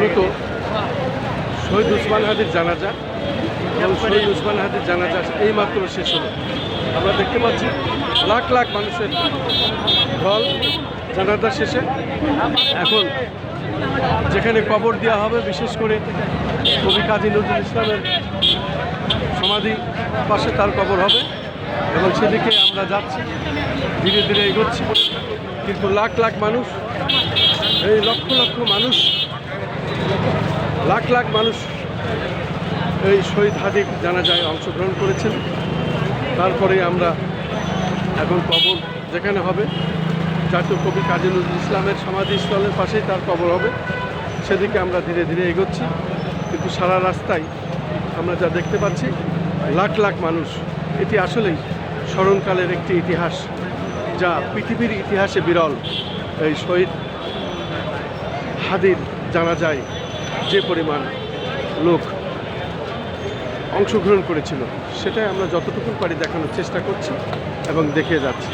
মূলত শহীদ উসমান হাদির জানাজা এবং শহীদ উসমান হাদির জানাজা এই মাত্র শেষ হলো। আমরা দেখতে পাচ্ছি লাখ লাখ মানুষের ঢল জানাজা শেষে। এখন যেখানে কবর দেওয়া হবে বিশেষ করে কবি কাজী নজরুল ইসলামের সমাধি পাশে তার কবর হবে এবং সেদিকে আমরা যাচ্ছি ধীরে ধীরে এগোচ্ছি। কিন্তু লাখ লাখ মানুষ এই লক্ষ লক্ষ মানুষ লাখ লাখ মানুষ এই শহীদ হাদির জানাজায় অংশগ্রহণ করেছেন। তারপরে আমরা এখন কবর যেখানে হবে, জাতীয় কবি কাজী নজরুল ইসলামের সমাধিস্থলের পাশেই তার কবর হবে। সেদিকে আমরা ধীরে ধীরে এগোচ্ছি, কিন্তু সারা রাস্তায় আমরা যা দেখতে পাচ্ছি, লাখ লাখ মানুষ। এটি আসলেই স্মরণকালের একটি ইতিহাস, যা পৃথিবীর ইতিহাসে বিরল। এই শহীদ হাদির জানা যায় যে পরিমাণ লোক অংশগ্রহণ করেছিল। সেটাই আমরা যতটুকু পারি দেখানোর চেষ্টা করছি এবং দেখে যাচ্ছি।